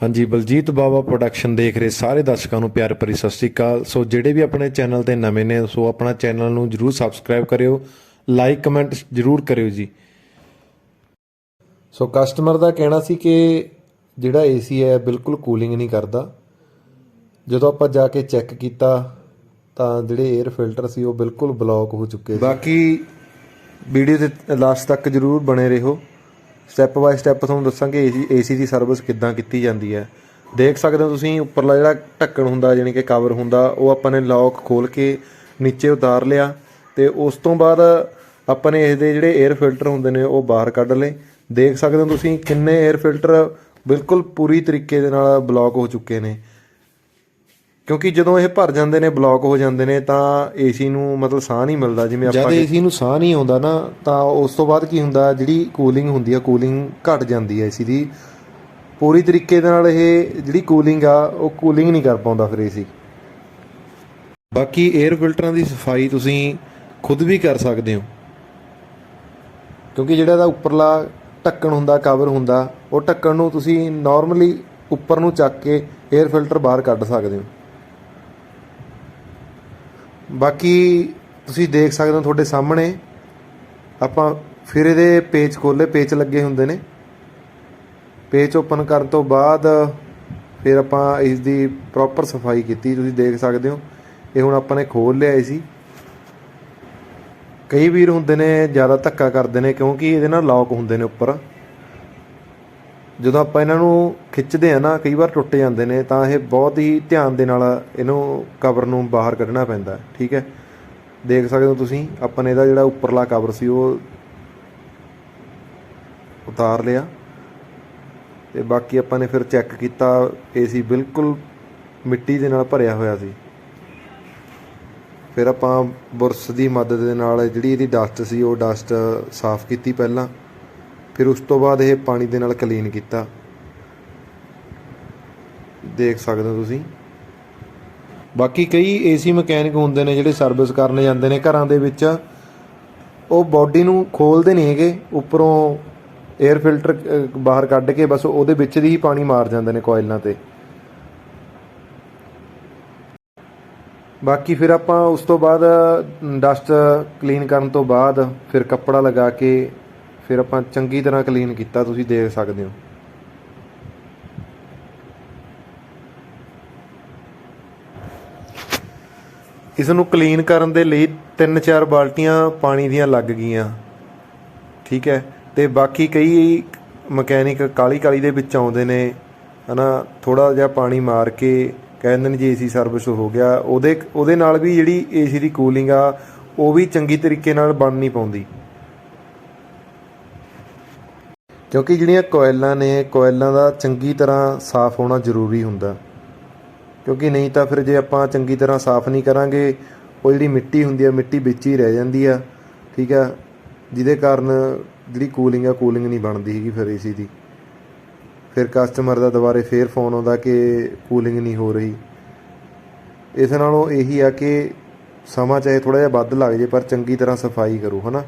ਹਾਂਜੀ ਬਲਜੀਤ ਬਾਵਾ ਪ੍ਰੋਡਕਸ਼ਨ ਦੇਖ ਰਹੇ ਸਾਰੇ ਦਰਸ਼ਕਾਂ ਨੂੰ ਪਿਆਰ ਭਰੀ ਸਤਿ ਸ਼੍ਰੀ ਅਕਾਲ। ਸੋ ਜਿਹੜੇ ਵੀ ਆਪਣੇ ਚੈਨਲ ਤੇ ਨਵੇਂ ਨੇ ਸੋ ਆਪਣਾ ਚੈਨਲ ਨੂੰ ਜਰੂਰ ਸਬਸਕ੍ਰਾਈਬ ਕਰਿਓ ਲਾਈਕ ਕਮੈਂਟ ਜਰੂਰ ਕਰਿਓ ਜੀ। ਸੋ ਕਸਟਮਰ ਦਾ ਕਹਿਣਾ ਸੀ ਕਿ ਜਿਹੜਾ ਏਸੀ ਹੈ ਬਿਲਕੁਲ ਕੂਲਿੰਗ ਨਹੀਂ ਕਰਦਾ। ਜਦੋਂ ਆਪਾਂ ਜਾ ਕੇ ਚੈੱਕ ਕੀਤਾ ਤਾਂ ਜਿਹੜੇ 에ਅਰ ਫਿਲਟਰ ਸੀ ਉਹ ਬਿਲਕੁਲ ਬਲੌਕ ਹੋ ਚੁੱਕੇ ਸੀ। ਬਾਕੀ ਵੀਡੀਓ ਦੇ ਲਾਸਟ ਤੱਕ ਜਰੂਰ ਬਣੇ ਰਹੋ। ਸਟੈਪ ਬਾਈ ਸਟੈਪ ਤੁਹਾਨੂੰ ਦੱਸਾਂਗੇ ਏਸੀ ਏਸੀ ਦੀ ਸਰਵਿਸ ਕਿੱਦਾਂ ਕੀਤੀ ਜਾਂਦੀ ਹੈ। ਦੇਖ ਸਕਦੇ ਹੋ ਤੁਸੀਂ, ਉੱਪਰਲਾ ਜਿਹੜਾ ਢੱਕਣ ਹੁੰਦਾ ਯਾਨੀ ਕਿ ਕਵਰ ਹੁੰਦਾ, ਉਹ ਆਪਾਂ ਨੇ ਲੌਕ ਖੋਲ ਕੇ ਨੀਚੇ ਉਤਾਰ ਲਿਆ ਤੇ ਉਸ ਤੋਂ ਬਾਅਦ ਆਪਾਂ ਨੇ ਇਸ ਦੇ ਜਿਹੜੇ 에ਅਰ ਫਿਲਟਰ ਹੁੰਦੇ ਨੇ, ਉਹ ਬਾਹਰ ਕੱਢ ਲਏ। ਦੇਖ ਸਕਦੇ ਹੋ ਤੁਸੀਂ, ਕਿੰਨੇ 에ਅਰ ਫਿਲਟਰ ਬਿਲਕੁਲ ਪੂਰੀ ਤਰੀਕੇ ਦੇ ਨਾਲ ਬਲੌਕ ਹੋ ਚੁੱਕੇ ਨੇ। ਕਿਉਂਕਿ ਜਦੋਂ ਇਹ ਭਰ ਜਾਂਦੇ ਨੇ ਬਲੌਕ ਹੋ ਜਾਂਦੇ ਨੇ ਤਾਂ ਏਸੀ ਨੂੰ ਮਤਲਬ ਸਾਹ ਨਹੀਂ ਮਿਲਦਾ। ਜਿਵੇਂ ਆਪਾਂ ਜਦ ਏਸੀ ਨੂੰ ਸਾਹ ਨਹੀਂ ਆਉਂਦਾ ਨਾ ਤਾਂ ਉਸ ਤੋਂ ਬਾਅਦ ਕੀ ਹੁੰਦਾ ਜਿਹੜੀ ਕੂਲਿੰਗ ਹੁੰਦੀ ਆ ਕੂਲਿੰਗ ਘਟ ਜਾਂਦੀ ਹੈ ਏਸੀ ਦੀ। ਪੂਰੀ ਤਰੀਕੇ ਦੇ ਨਾਲ ਇਹ ਜਿਹੜੀ ਕੂਲਿੰਗ ਆ ਉਹ ਕੂਲਿੰਗ ਨਹੀਂ ਕਰ ਪਾਉਂਦਾ ਫਿਰ ਏਸੀ। ਬਾਕੀ 에ਅਰ ਫਿਲਟਰਾਂ ਦੀ ਸਫ਼ਾਈ ਤੁਸੀਂ ਖੁਦ ਵੀ ਕਰ ਸਕਦੇ ਹੋ। ਕਿਉਂਕਿ ਜਿਹੜਾ ਇਹਦਾ ਉੱਪਰਲਾ ਢੱਕਣ ਹੁੰਦਾ ਕਵਰ ਹੁੰਦਾ ਉਹ ਢੱਕਣ ਨੂੰ ਤੁਸੀਂ ਨਾਰਮਲੀ ਉੱਪਰ ਨੂੰ ਚੱਕ ਕੇ 에ਅਰ ਫਿਲਟਰ ਬਾਹਰ ਕੱਢ ਸਕਦੇ ਹੋ। ਬਾਕੀ ਤੁਸੀਂ ਦੇਖ ਸਕਦੇ ਹੋ ਤੁਹਾਡੇ ਸਾਹਮਣੇ, ਆਪਾਂ ਫਿਰ ਇਹਦੇ ਪੇਚ ਖੋਲੇ ਪੇਚ ਲੱਗੇ ਹੁੰਦੇ ਨੇ। ਪੇਚ ਓਪਨ ਕਰਨ ਤੋਂ ਬਾਅਦ ਫਿਰ ਆਪਾਂ ਇਸ ਦੀ ਪ੍ਰੋਪਰ ਸਫ਼ਾਈ ਕੀਤੀ, ਤੁਸੀਂ ਦੇਖ ਸਕਦੇ ਹੋ। ਇਹ ਹੁਣ ਆਪਾਂ ਨੇ ਖੋਲ ਲਿਆ ਸੀ। ਕਈ ਵੀਰ ਹੁੰਦੇ ਨੇ, ਜ਼ਿਆਦਾ ਧੱਕਾ ਕਰਦੇ ਨੇ, ਕਿਉਂਕਿ ਇਹਦੇ ਨਾਲ ਲੌਕ ਹੁੰਦੇ ਨੇ ਉੱਪਰ। ਜਦੋਂ ਆਪਾਂ ਇਹਨਾਂ ਨੂੰ ਖਿੱਚਦੇ ਆ ਨਾ, ਕਈ ਵਾਰ ਟੁੱਟ ਜਾਂਦੇ ਨੇ, ਤਾਂ ਇਹ ਬਹੁਤ ਹੀ ਧਿਆਨ ਦੇ ਨਾਲ ਇਹਨੂੰ ਕਵਰ ਨੂੰ ਬਾਹਰ ਕੱਢਣਾ ਪੈਂਦਾ, ਠੀਕ ਹੈ? ਦੇਖ ਸਕਦੇ ਹੋ ਤੁਸੀਂ, ਆਪਾਂ ਨੇ ਇਹਦਾ ਜਿਹੜਾ ਉੱਪਰਲਾ ਕਵਰ ਸੀ, ਉਹ ਉਤਾਰ ਲਿਆ। ਤੇ ਬਾਕੀ ਆਪਾਂ ਨੇ ਫਿਰ ਚੈੱਕ ਕੀਤਾ ਏਸੀ ਬਿਲਕੁਲ ਮਿੱਟੀ ਦੇ ਨਾਲ ਭਰਿਆ ਹੋਇਆ ਸੀ। ਫਿਰ ਆਪਾਂ ਬੁਰਸ਼ ਦੀ ਮਦਦ ਦੇ ਨਾਲ ਜਿਹੜੀ ਇਹਦੀ ਡਸਟ ਸੀ, ਉਹ ਡਸਟ ਸਾਫ਼ ਕੀਤੀ ਪਹਿਲਾਂ। ਫਿਰ ਉਸ ਤੋਂ ਬਾਅਦ ਇਹ ਪਾਣੀ ਦੇ ਨਾਲ ਕਲੀਨ ਕੀਤਾ। ਦੇਖ ਸਕਦੇ ਹੋ ਤੁਸੀਂ। ਬਾਕੀ ਕਈ ਏਸੀ ਮਕੈਨਿਕ ਹੁੰਦੇ ਨੇ ਜਿਹੜੇ ਸਰਵਿਸ ਕਰਨ ਜਾਂਦੇ ਨੇ ਘਰਾਂ ਦੇ ਵਿੱਚ। ਉਹ ਬਾਡੀ ਨੂੰ ਖੋਲਦੇ ਨਹੀਂ ਹੈਗੇ। ਉੱਪਰੋਂ 에ਅਰ ਫਿਲਟਰ ਬਾਹਰ ਕੱਢ ਕੇ ਬਸ ਉਹਦੇ ਵਿੱਚ ਦੀ ਹੀ ਪਾਣੀ ਮਾਰ ਜਾਂਦੇ ਨੇ ਕੋਇਲਾਂ ਤੇ। ਬਾਕੀ ਫਿਰ ਆਪਾਂ ਉਸ ਤੋਂ ਬਾਅਦ ਡਸਟ ਕਲੀਨ ਕਰਨ ਤੋਂ ਬਾਅਦ ਫਿਰ ਕੱਪੜਾ ਲਗਾ ਕੇ ਫਿਰ ਆਪਾਂ ਚੰਗੀ ਤਰ੍ਹਾਂ ਕਲੀਨ ਕੀਤਾ, ਤੁਸੀਂ ਦੇਖ ਸਕਦੇ ਹੋ। ਇਸ ਨੂੰ ਕਲੀਨ ਕਰਨ ਦੇ ਲਈ 3-4 ਬਾਲਟੀਆਂ ਪਾਣੀ ਦੀਆਂ ਲੱਗ ਗਈਆਂ। ਠੀਕ ਹੈ? ਤੇ ਬਾਕੀ ਕਈ ਮਕੈਨਿਕ ਕਾਲੀ ਕਾਲੀ ਦੇ ਵਿੱਚ ਆਉਂਦੇ ਨੇ, ਹਨਾ? ਥੋੜਾ ਜਿਹਾ ਪਾਣੀ ਮਾਰ ਕੇ ਕਹਿੰਦੇ ਨੇ ਜੀ ਏਸੀ ਸਰਵਿਸ ਹੋ ਗਿਆ। ਉਹਦੇ ਉਹਦੇ ਨਾਲ ਵੀ ਜਿਹੜੀ ਏਸੀ ਦੀ ਕੂਲਿੰਗ ਆ, ਉਹ ਵੀ ਚੰਗੀ ਤਰੀਕੇ ਨਾਲ ਬਣ ਨਹੀਂ ਪਾਉਂਦੀ। ਕਿਉਂਕਿ ਜਿਹੜੀਆਂ ਕੋਇਲਾਂ ਨੇ, ਕੋਇਲਾਂ ਦਾ ਚੰਗੀ ਤਰ੍ਹਾਂ ਸਾਫ਼ ਹੋਣਾ ਜ਼ਰੂਰੀ ਹੁੰਦਾ। ਕਿਉਂਕਿ ਨਹੀਂ ਤਾਂ ਫਿਰ ਜੇ ਆਪਾਂ ਚੰਗੀ ਤਰ੍ਹਾਂ ਸਾਫ਼ ਨਹੀਂ ਕਰਾਂਗੇ, ਉਹ ਜਿਹੜੀ ਮਿੱਟੀ ਹੁੰਦੀ ਆ, ਮਿੱਟੀ ਵਿੱਚ ਹੀ ਰਹਿ ਜਾਂਦੀ ਆ। ਠੀਕ ਆ? ਜਿਹਦੇ ਕਾਰਨ ਜਿਹੜੀ ਕੂਲਿੰਗ ਆ, ਕੂਲਿੰਗ ਨਹੀਂ ਬਣਦੀ ਹੈਗੀ ਫਿਰ ਏਸੀ ਦੀ। ਫਿਰ ਕਸਟਮਰ ਦਾ ਦੁਬਾਰੇ ਫੇਰ ਫੋਨ ਆਉਂਦਾ ਕਿ ਕੂਲਿੰਗ ਨਹੀਂ ਹੋ ਰਹੀ। ਇਸ ਨਾਲੋਂ ਇਹੀ ਆ ਕਿ ਸਮਾਂ ਚਾਹੇ ਥੋੜਾ ਜਿਹਾ ਵੱਧ ਲੱਗ ਜੇ, ਪਰ ਚੰਗੀ ਤਰ੍ਹਾਂ ਸਫ਼ਾਈ ਕਰੋ, ਹਨਾ?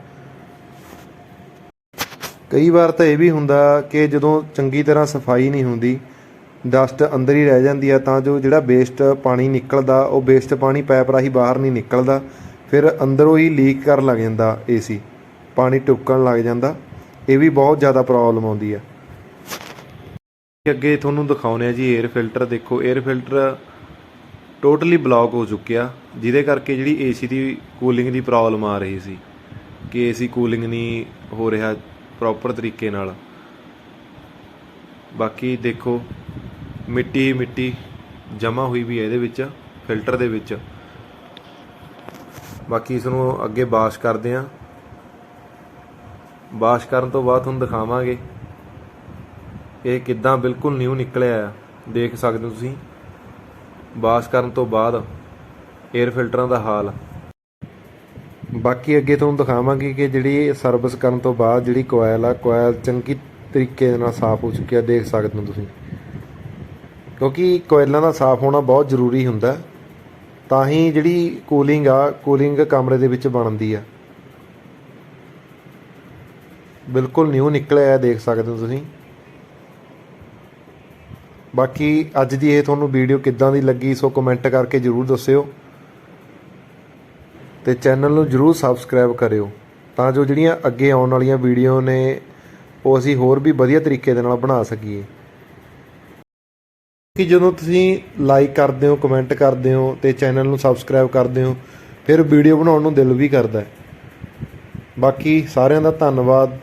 ਕਈ ਵਾਰ ਤਾਂ ਇਹ ਵੀ ਹੁੰਦਾ ਕਿ ਜਦੋਂ ਚੰਗੀ ਤਰ੍ਹਾਂ ਸਫ਼ਾਈ ਨਹੀਂ ਹੁੰਦੀ, ਡਸਟ ਅੰਦਰ ਹੀ ਰਹਿ ਜਾਂਦੀ ਆ, ਤਾਂ ਜੋ ਜਿਹੜਾ ਵੇਸਟ ਪਾਣੀ ਨਿਕਲਦਾ, ਉਹ ਵੇਸਟ ਪਾਣੀ ਪਾਈਪ ਰਾਹੀਂ ਬਾਹਰ ਨਹੀਂ ਨਿਕਲਦਾ, ਫਿਰ ਅੰਦਰੋਂ ਹੀ ਲੀਕ ਕਰਨ ਲੱਗ ਜਾਂਦਾ ਏਸੀ ਪਾਣੀ ਟੁੱਕਣ ਲੱਗ ਜਾਂਦਾ, ਇਹ ਵੀ ਬਹੁਤ ਜ਼ਿਆਦਾ ਪ੍ਰੋਬਲਮ ਆਉਂਦੀ ਆ। ਅੱਗੇ ਤੁਹਾਨੂੰ ਦਿਖਾਉਨੇ ਆ ਜੀ 에ਅਰ ਫਿਲਟਰ ਦੇਖੋ 에ਅਰ ਫਿਲਟਰ ਟੋਟਲੀ ਬਲੌਕ ਹੋ ਚੁੱਕਿਆ, ਜਿਹਦੇ ਕਰਕੇ ਜਿਹੜੀ ਏਸੀ ਦੀ ਕੂਲਿੰਗ ਦੀ ਪ੍ਰੋਬਲਮ ਆ ਰਹੀ ਸੀ, ਕਿ ਏਸੀ ਕੂਲਿੰਗ ਨਹੀਂ ਹੋ ਰਿਹਾ ਪ੍ਰੋਪਰ ਤਰੀਕੇ ਨਾਲ। ਬਾਕੀ ਦੇਖੋ, ਮਿੱਟੀ ਹੀ ਮਿੱਟੀ ਜਮਾ ਹੋਈ ਵੀ ਹੈ ਇਹਦੇ ਵਿੱਚ, ਫਿਲਟਰ ਦੇ ਵਿੱਚ। ਬਾਕੀ ਇਸ ਨੂੰ ਅੱਗੇ ਵਾਸ਼ ਕਰਦੇ ਆਂ ਵਾਸ਼ ਕਰਨ ਤੋਂ ਬਾਅਦ ਤੁਹਾਨੂੰ ਦਿਖਾਵਾਂਗੇ ਇਹ ਕਿੱਦਾਂ ਬਿਲਕੁਲ ਨਿਊ ਨਿਕਲਿਆ ਆ। ਦੇਖ ਸਕਦੇ ਹੋ ਤੁਸੀਂ। ਵਾਸ਼ ਕਰਨ ਤੋਂ ਬਾਅਦ 에ਅਰ ਫਿਲਟਰਾਂ ਦਾ ਹਾਲ। ਬਾਕੀ ਅੱਗੇ ਤੁਹਾਨੂੰ ਦਿਖਾਵਾਂਗੇ ਕਿ ਜਿਹੜੀ ਸਰਵਿਸ ਕਰਨ ਤੋਂ ਬਾਅਦ ਜਿਹੜੀ ਕੋਇਲ ਆ ਕੋਇਲ ਚੰਗੀ ਤਰੀਕੇ ਨਾਲ ਸਾਫ਼ ਹੋ ਚੁੱਕੀ ਆ, ਦੇਖ ਸਕਦੇ ਹੋ ਤੁਸੀਂ। ਕਿਉਂਕਿ ਕੋਇਲਾਂ ਦਾ ਸਾਫ਼ ਹੋਣਾ ਬਹੁਤ ਜ਼ਰੂਰੀ ਹੁੰਦਾ। ਤਾਂ ਹੀ ਜਿਹੜੀ ਕੂਲਿੰਗ ਆ ਕੂਲਿੰਗ ਕਮਰੇ ਦੇ ਵਿੱਚ ਬਣਦੀ ਆ। ਬਿਲਕੁਲ ਨਿਊ ਨਿਕਲਿਆ ਦੇਖ ਸਕਦੇ ਹੋ ਤੁਸੀਂ। ਬਾਕੀ ਅੱਜ ਦੀ ਇਹ ਤੁਹਾਨੂੰ ਵੀਡੀਓ ਕਿੱਦਾਂ ਦੀ ਲੱਗੀ, ਸੋ ਕਮੈਂਟ ਕਰਕੇ ਜਰੂਰ ਦੱਸਿਓ। ਤੇ ਚੈਨਲ ਨੂੰ ਜਰੂਰ ਸਬਸਕ੍ਰਾਈਬ ਕਰਿਓ, ਤਾਂ ਜੋ ਜਿਹੜੀਆਂ ਅੱਗੇ ਆਉਣ ਵਾਲੀਆਂ ਵੀਡੀਓ ਨੇ, ਉਹ ਅਸੀਂ ਹੋਰ ਵੀ ਵਧੀਆ ਤਰੀਕੇ ਦੇ ਨਾਲ ਬਣਾ ਸਕੀਏ। ਕਿ ਜਦੋਂ ਤੁਸੀਂ ਲਾਈਕ ਕਰਦੇ ਹੋ ਕਮੈਂਟ ਕਰਦੇ ਹੋ ਤੇ ਚੈਨਲ ਨੂੰ ਸਬਸਕ੍ਰਾਈਬ ਕਰਦੇ ਹੋ, ਫਿਰ ਵੀਡੀਓ ਬਣਾਉਣ ਨੂੰ ਦਿਲ ਵੀ ਕਰਦਾ ਹੈ। ਬਾਕੀ ਸਾਰਿਆਂ ਦਾ ਧੰਨਵਾਦ।